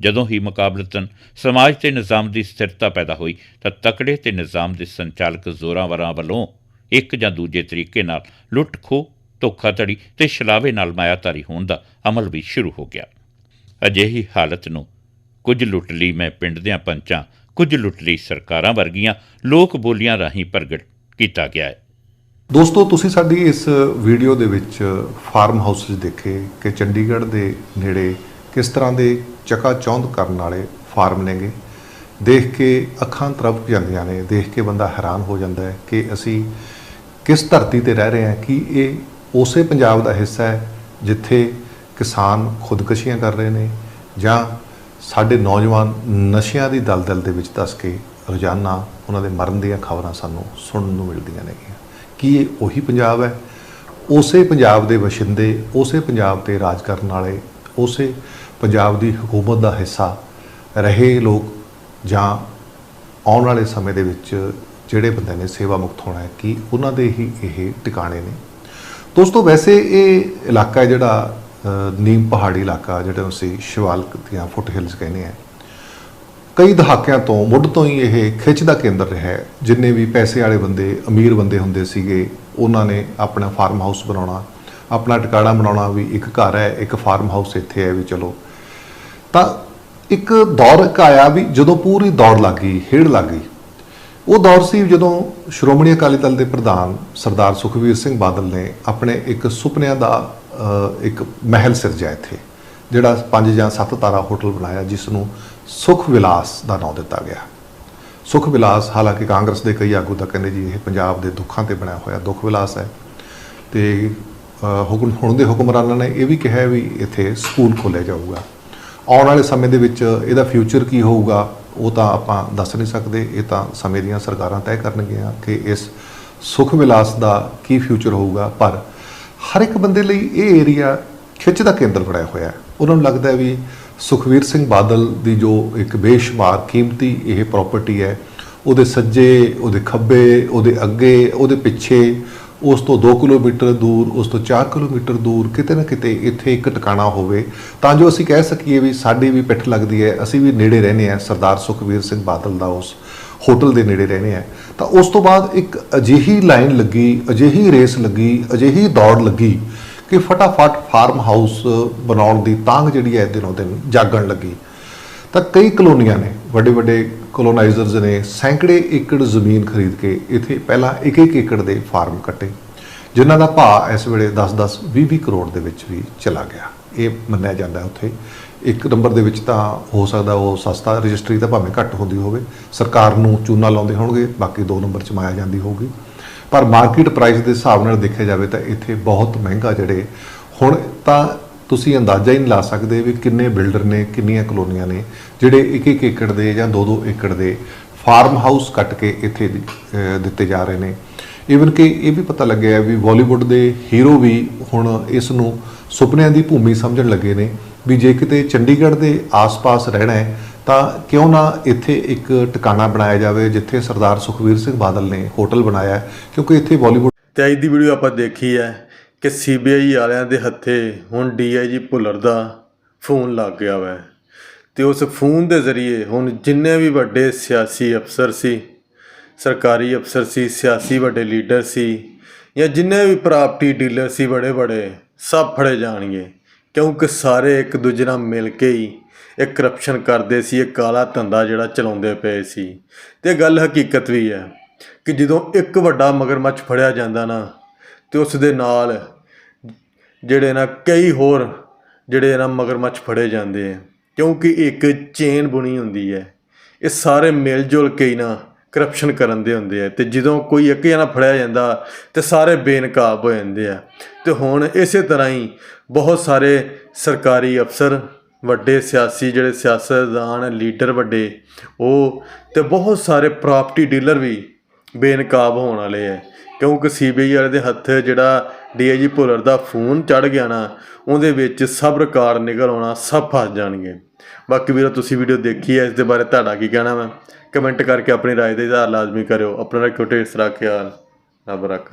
ਜਦੋਂ ਹੀ ਮੁਕਾਬਲਤਨ ਸਮਾਜ ਤੇ ਨਿਜ਼ਾਮ ਦੀ ਸਥਿਰਤਾ ਪੈਦਾ ਹੋਈ, ਤਾਂ ਤਕੜੇ ਤੇ ਨਿਜ਼ਾਮ ਦੇ ਸੰਚਾਲਕ ਜ਼ੋਰਾਂਵਰਾਂ ਵੱਲੋਂ ਇੱਕ ਜਾਂ ਦੂਜੇ ਤਰੀਕੇ ਨਾਲ ਲੁੱਟ ਖੋਹ ਧੋਖਾਧੜੀ ਤੇ ਛਲਾਵੇ ਨਾਲ ਮਾਇਆਧਾਰੀ ਹੋਣ ਦਾ ਅਮਲ ਵੀ ਸ਼ੁਰੂ ਹੋ ਗਿਆ। ਅਜਿਹੀ ਹਾਲਤ ਨੂੰ ਕੁਝ ਲੁੱਟ ਲਈ ਮੈਂ ਪਿੰਡ ਦਿਆਂ ਪੰਚਾਂ, ਕੁਝ ਲੁੱਟ ਲਈ ਸਰਕਾਰਾਂ ਵਰਗੀਆਂ ਲੋਕ ਬੋਲੀਆਂ ਰਾਹੀਂ ਪ੍ਰਗਟ ਕੀਤਾ ਗਿਆ ਹੈ। ਦੋਸਤੋ, ਤੁਸੀਂ ਸਾਡੀ ਇਸ ਵੀਡੀਓ ਦੇ ਵਿੱਚ ਫਾਰਮ ਹਾਊਸਸ ਦੇਖੇ ਕਿ ਚੰਡੀਗੜ੍ਹ ਦੇ ਨੇੜੇ ਕਿਸ ਤਰ੍ਹਾਂ ਦੇ ਚਕਾ ਚੌਂਧ ਕਰਨ ਵਾਲੇ ਫਾਰਮ ਨੇਗੇ? ਦੇਖ ਕੇ ਅੱਖਾਂ ਤਰਫ ਜਾਂਦੀਆਂ ਨੇ, ਦੇਖ ਕੇ ਬੰਦਾ ਹੈਰਾਨ ਹੋ ਜਾਂਦਾ ਹੈ ਕਿ ਅਸੀਂ ਕਿਸ ਧਰਤੀ ਤੇ ਰਹਿ ਰਹੇ ਹਾਂ, ਕਿ ਇਹ ਉਸੇ ਪੰਜਾਬ ਦਾ ਹਿੱਸਾ ਹੈ ਜਿੱਥੇ ਕਿਸਾਨ ਖੁਦਕਸ਼ੀਆਂ ਕਰ ਰਹੇ ਨੇ ਜਾਂ ਸਾਡੇ ਨੌਜਵਾਨ ਨਸ਼ਿਆਂ ਦੀ ਦਲਦਲ ਦੇ ਵਿੱਚ ਧਸ ਕੇ ਰੋਜ਼ਾਨਾ ਉਹਨਾਂ ਦੇ ਮਰਨ ਦੀਆਂ ਖਬਰਾਂ ਸਾਨੂੰ ਸੁਣਨ ਨੂੰ ਮਿਲਦੀਆਂ ਨੇਗੀਆਂ। ਕੀ ਇਹ ਉਹੀ ਪੰਜਾਬ ਹੈ? ਉਸੇ ਪੰਜਾਬ ਦੇ ਵਸਿੰਦੇ, ਉਸੇ ਪੰਜਾਬ ਤੇ ਰਾਜ ਕਰਨ ਵਾਲੇ, ਉਸੇ ਪੰਜਾਬ ਦੀ ਹਕੂਮਤ ਦਾ ਹਿੱਸਾ ਰਹੇ ਲੋਕ ਜਾਂ ਆਉਣ ਵਾਲੇ ਸਮੇਂ ਦੇ ਵਿੱਚ ਜਿਹੜੇ ਬੰਦੇ ਨੇ ਸੇਵਾ ਮੁਕਤ ਹੋਣਾ ਹੈ, ਕਿ ਉਹਨਾਂ ਦੇ ਹੀ ਇਹ ਟਿਕਾਣੇ ਨੇ? ਦੋਸਤੋ, ਵੈਸੇ ਇਹ ਇਲਾਕਾ ਜਿਹੜਾ ਨੀਮ ਪਹਾੜੀ ਇਲਾਕਾ, ਜਿਹੜਾ ਅਸੀਂ ਸ਼ਿਵਾਲਕ ਦੀਆਂ ਫੁੱਟ ਹਿਲਸ ਕਹਿੰਦੇ ਆ ਕਈ ਦਹਾਕਿਆਂ ਤੋਂ ਮੁੱਢ ਤੋਂ ਹੀ ਇਹ ਖਿੱਚ ਦਾ ਕੇਂਦਰ ਰਿਹਾ ਹੈ। ਜਿੰਨੇ ਵੀ ਪੈਸੇ ਵਾਲੇ ਬੰਦੇ, ਅਮੀਰ ਬੰਦੇ ਹੁੰਦੇ ਸੀਗੇ, ਉਹਨਾਂ ਨੇ ਆਪਣਾ ਫਾਰਮ ਹਾਊਸ ਬਣਾਉਣਾ, ਆਪਣਾ ਟਿਕਾਣਾ ਬਣਾਉਣਾ ਵੀ ਇੱਕ ਘਰ ਹੈ, ਇੱਕ ਫਾਰਮ ਹਾਊਸ ਇੱਥੇ ਹੈ ਵੀ ਚਲੋ। ਤਾਂ ਇੱਕ ਦੌਰ ਇੱਕ ਆਇਆ ਵੀ ਜਦੋਂ ਪੂਰੀ ਦੌੜ ਲੱਗ ਗਈ ਹੇੜ ਲੱਗ ਗਈ ਉਹ ਦੌਰ ਸੀ ਜਦੋਂ ਸ਼੍ਰੋਮਣੀ ਅਕਾਲੀ ਦਲ ਦੇ ਪ੍ਰਧਾਨ ਸਰਦਾਰ ਸੁਖਵੀਰ ਸਿੰਘ ਬਾਦਲ ਨੇ ਆਪਣੇ ਇੱਕ ਸੁਪਨਿਆਂ ਦਾ ਇੱਕ ਮਹਿਲ ਸਿਰਜਿਆ ਇੱਥੇ, ਜਿਹੜਾ ਪੰਜ ਜਾਂ ਸੱਤ ਤਾਰਾ ਹੋਟਲ ਬਣਾਇਆ, ਜਿਸ ਨੂੰ ਸੁਖ ਵਿਲਾਸ ਦਾ ਨਾਮ ਦਿੱਤਾ ਗਿਆ। ਸੁਖ ਵਿਲਾਸ, ਹਾਲਾਂਕਿ ਕਾਂਗਰਸ ਦੇ ਕਈ ਆਗੂ ਤਾਂ ਕਹਿੰਦੇ ਜੀ ਇਹ ਪੰਜਾਬ ਦੇ ਦੁੱਖਾਂ ਤੇ ਬਣਿਆ ਹੋਇਆ ਦੁੱਖ ਵਿਲਾਸ ਹੈ। ਤੇ ਹੁਕਮ, ਹੁਣ ਦੇ ਹੁਕਮਰਾਨਾਂ ਨੇ ਇਹ ਵੀ ਕਿਹਾ ਵੀ ਇੱਥੇ ਸਕੂਲ ਖੋਲ੍ਹਿਆ ਜਾਊਗਾ। ਆਉਣ ਵਾਲੇ ਸਮੇਂ ਦੇ ਵਿੱਚ ਇਹਦਾ ਫਿਊਚਰ ਕੀ ਹੋਊਗਾ? ਉਹ ਤਾਂ ਆਪਾਂ ਦੱਸ ਨਹੀਂ ਸਕਦੇ, ਇਹ ਤਾਂ ਸਮੇਂ ਦੀਆਂ ਸਰਕਾਰਾਂ ਤੈਅ ਕਰਨਗੀਆਂ ਕਿ ਇਸ ਸੁਖ ਵਿਲਾਸ ਦਾ ਕੀ ਫਿਊਚਰ ਹੋਊਗਾ। ਪਰ ਹਰ ਇੱਕ ਬੰਦੇ ਲਈ ਇਹ ਏਰੀਆ ਖਿੱਚ ਦਾ ਕੇਂਦਰ ਬਣਿਆ ਹੋਇਆ ਹੈ। ਉਹਨਾਂ ਨੂੰ ਲੱਗਦਾ ਹੈ ਵੀ ਸੁਖਵੀਰ ਸਿੰਘ ਬਾਦਲ ਦੀ ਜੋ ਇੱਕ ਬੇਸ਼ੁਮਾਰ ਕੀਮਤੀ ਇਹ ਪ੍ਰਾਪਰਟੀ ਹੈ, ਉਹਦੇ ਸੱਜੇ, ਉਹਦੇ ਖੱਬੇ, ਉਹਦੇ ਅੱਗੇ, ਉਹਦੇ ਪਿੱਛੇ ਉਸ ਤੋਂ 2 ਕਿਲੋਮੀਟਰ ਦੂਰ, ਉਸ ਤੋਂ 4 ਕਿਲੋਮੀਟਰ ਦੂਰ ਕਿਤੇ ਨਾ ਕਿਤੇ ਇੱਥੇ ਇੱਕ ਟਿਕਾਣਾ ਹੋਵੇ, ਤਾਂ ਜੋ ਅਸੀਂ ਕਹਿ ਸਕੀਏ ਵੀ ਸਾਡੀ ਵੀ ਪਿੱਠ ਲੱਗਦੀ ਹੈ, ਅਸੀਂ ਵੀ ਨੇੜੇ ਰਹਿੰਦੇ ਆ ਸਰਦਾਰ ਸੁਖਵੀਰ ਸਿੰਘ ਬਾਦਲ ਦਾ ਉਸ ਹੋਟਲ ਦੇ ਨੇੜੇ ਰਹਿੰਦੇ ਆ ਤਾਂ ਉਸ ਤੋਂ ਬਾਅਦ ਇੱਕ ਅਜਿਹੀ ਲਾਈਨ ਲੱਗੀ, ਅਜਿਹੀ ਰੇਸ ਲੱਗੀ, ਅਜਿਹੀ ਦੌੜ ਲੱਗੀ ਕਿ ਫਟਾਫਟ ਫਾਰਮ ਹਾਊਸ ਬਣਾਉਣ ਦੀ ਤਾਂਗ ਜਿਹੜੀ ਹੈ ਦਿਨੋਂ ਦਿਨ ਜਾਗਣ ਲੱਗੀ। ਤਾਂ ਕਈ ਕਲੋਨੀਆਂ ਨੇ ਵੱਡੇ ਵੱਡੇ ਕਲੋਨਾਈਜ਼ਰਸ ਨੇ, ਸੈਂਕੜੇ ਏਕੜ ਜ਼ਮੀਨ ਖਰੀਦ ਕੇ ਇੱਥੇ ਪਹਿਲਾਂ ਇੱਕ ਇੱਕ ਏਕੜ ਦੇ ਫਾਰਮ ਕੱਟੇ, ਜਿਨ੍ਹਾਂ ਦਾ ਭਾਅ ਇਸ ਵੇਲੇ 10-10 20-20 ਕਰੋੜ ਦੇ ਵਿੱਚ ਵੀ ਚਲਾ ਗਿਆ। ਇਹ ਮੰਨਿਆ ਜਾਂਦਾ ਉੱਥੇ। ਇੱਕ ਨੰਬਰ ਦੇ ਵਿੱਚ ਤਾਂ ਹੋ ਸਕਦਾ ਉਹ ਸਸਤਾ ਰਜਿਸਟਰੀ ਤਾਂ ਭਾਵੇਂ ਘੱਟ ਹੁੰਦੀ ਹੋਵੇ, ਸਰਕਾਰ ਨੂੰ ਚੂਨਾ ਲਾਉਂਦੇ ਹੋਣਗੇ, ਬਾਕੀ ਦੋ ਨੰਬਰ ਚ ਮਾਇਆ ਜਾਂਦੀ ਹੋਊਗੀ। ਪਰ ਮਾਰਕੀਟ ਪ੍ਰਾਈਸ ਦੇ ਹਿਸਾਬ ਨਾਲ ਦੇਖਿਆ ਜਾਵੇ ਤਾਂ ਇੱਥੇ ਬਹੁਤ ਮਹਿੰਗਾ ਜਿਹੜੇ, ਹੁਣ ਤਾਂ ਤੁਸੀਂ ਅੰਦਾਜ਼ਾ ਹੀ ਨਹੀਂ ਲਾ ਸਕਦੇ ਵੀ ਕਿੰਨੇ ਬਿਲਡਰ ਨੇ, ਕਿੰਨੀਆਂ ਕਲੋਨੀਆਂ ਨੇ, ਜਿਹੜੇ ਇੱਕ ਇੱਕ ਏਕੜ ਦੇ ਜਾਂ ਦੋ ਦੋ ਏਕੜ ਦੇ ਫਾਰਮ ਹਾਊਸ ਕੱਟ ਕੇ ਇੱਥੇ ਦਿੱਤੇ ਜਾ ਰਹੇ ਨੇ। ਈਵਨ ਕਿ ਇਹ ਵੀ ਪਤਾ ਲੱਗਿਆ ਵੀ ਬਾਲੀਵੁੱਡ ਦੇ ਹੀਰੋ ਵੀ ਹੁਣ ਇਸ ਨੂੰ ਸੁਪਨਿਆਂ ਦੀ ਭੂਮੀ ਸਮਝਣ ਲੱਗੇ ਨੇ ਵੀ ਜੇ ਕਿਤੇ ਚੰਡੀਗੜ੍ਹ ਦੇ ਆਸ-ਪਾਸ ਰਹਿਣਾ ਹੈ, ਤਾਂ ਕਿਉਂ ਨਾ ਇੱਥੇ ਇੱਕ ਟਿਕਾਣਾ ਬਣਾਇਆ ਜਾਵੇ ਜਿੱਥੇ ਸਰਦਾਰ ਸੁਖਵੀਰ ਸਿੰਘ ਬਾਦਲ ਨੇ ਹੋਟਲ ਬਣਾਇਆ ਕਿਉਂਕਿ ਇੱਥੇ ਬਾਲੀਵੁੱਡ ਤੇ ਅੱਜ ਦੀ ਵੀਡੀਓ ਆਪਾਂ ਦੇਖੀ ਹੈ ਕਿ ਸੀਬੀਆਈ ਵਾਲਿਆਂ ਦੇ ਹੱਥੇ ਹੁਣ ਡੀਆਈਜੀ ਭੁੱਲਰ ਦਾ ਫੋਨ ਲੱਗ ਗਿਆ ਵੈ। ਤੇ ਉਸ ਫੋਨ ਦੇ ਜ਼ਰੀਏ ਹੁਣ ਜਿੰਨੇ ਵੀ ਵੱਡੇ ਸਿਆਸੀ ਅਫਸਰ ਸੀ, ਸਰਕਾਰੀ ਅਫਸਰ ਸੀ, ਸਿਆਸੀ ਵੱਡੇ ਲੀਡਰ ਸੀ ਜਾਂ ਜਿੰਨੇ ਵੀ ਪ੍ਰਾਪਰਟੀ ਡੀਲਰ ਸੀ ਬੜੇ ਬੜੇ, ਸਭ ਫੜੇ ਜਾਣਗੇ। ਕਿਉਂਕਿ ਸਾਰੇ ਇੱਕ ਦੂਜੇ ਨਾਲ ਮਿਲ ਕੇ ਹੀ ਇਹ ਕਰਪਸ਼ਨ ਕਰਦੇ ਸੀ, ਇਹ ਕਾਲਾ ਧੰਦਾ ਜਿਹੜਾ ਚਲਾਉਂਦੇ ਪਏ ਸੀ। ਤੇ ਗੱਲ ਹਕੀਕਤ ਵੀ ਹੈ ਕਿ ਜਦੋਂ ਇੱਕ ਵੱਡਾ ਮਗਰਮੱਛ ਫੜਿਆ ਜਾਂਦਾ ਨਾ, ਤੇ ਉਸ ਦੇ ਨਾਲ ਜਿਹੜੇ ਨਾ ਕਈ ਹੋਰ ਜਿਹੜੇ ਨਾ ਮਗਰਮੱਛ ਫੜੇ ਜਾਂਦੇ ਆ, ਕਿਉਂਕਿ ਇੱਕ ਚੇਨ ਬੁਣੀ ਹੁੰਦੀ ਹੈ। ਇਹ ਸਾਰੇ ਮਿਲ ਜੁਲ ਕੇ ਹੀ ਨਾ ਕਰਪਸ਼ਨ ਕਰਨ ਦੇ ਹੁੰਦੇ ਆ ਤੇ ਜਦੋਂ ਕੋਈ ਇੱਕ ਜਣਾ ਫੜਿਆ ਜਾਂਦਾ ਤੇ ਸਾਰੇ ਬੇਨਕਾਬ ਹੋ ਜਾਂਦੇ ਆ। ਤੇ ਹੁਣ ਇਸੇ ਤਰ੍ਹਾਂ ਹੀ ਬਹੁਤ ਸਾਰੇ ਸਰਕਾਰੀ ਅਫਸਰ, ਵੱਡੇ ਸਿਆਸੀ ਜਿਹੜੇ ਸਿਆਸਤਦਾਨ, ਲੀਡਰ ਵੱਡੇ, ਉਹ ਤੇ ਬਹੁਤ ਸਾਰੇ ਪ੍ਰਾਪਰਟੀ ਡੀਲਰ ਵੀ ਬੇਨਕਾਬ ਹੋਣ ਵਾਲੇ ਹੈ ਕਿਉਂਕਿ ਸੀਬੀਆਈ ਵਾਲੇ ਦੇ ਹੱਥ ਜਿਹੜਾ ਡੀਆਈਜੀ ਭੁੱਲਰ ਦਾ ਫੋਨ ਚੜ ਗਿਆ ਨਾ ਉਹਦੇ ਵਿੱਚ ਸਭ ਰਿਕਾਰਡ ਨਿਕਲ ਆਉਣਾ ਸਭ ਫਸ ਜਾਣਗੇ ਬਾਕੀ ਵੀਰੋ ਤੁਸੀਂ ਵੀਡੀਓ ਦੇਖੀ ਹੈ ਇਸ ਦੇ ਬਾਰੇ ਤੁਹਾਡਾ ਕੀ ਕਹਿਣਾ ਵਾ ਕਮੈਂਟ ਕਰਕੇ ਆਪਣੀ رائے ਦਾ ਇਜ਼ਹਾਰ ਲਾਜ਼ਮੀ ਕਰਿਓ ਆਪਣਾ ਰੱਖਿਓ ਢੇਰ ਸਾਰਾ ਖਿਆਲ ਰੱਬ ਰੱਖਾ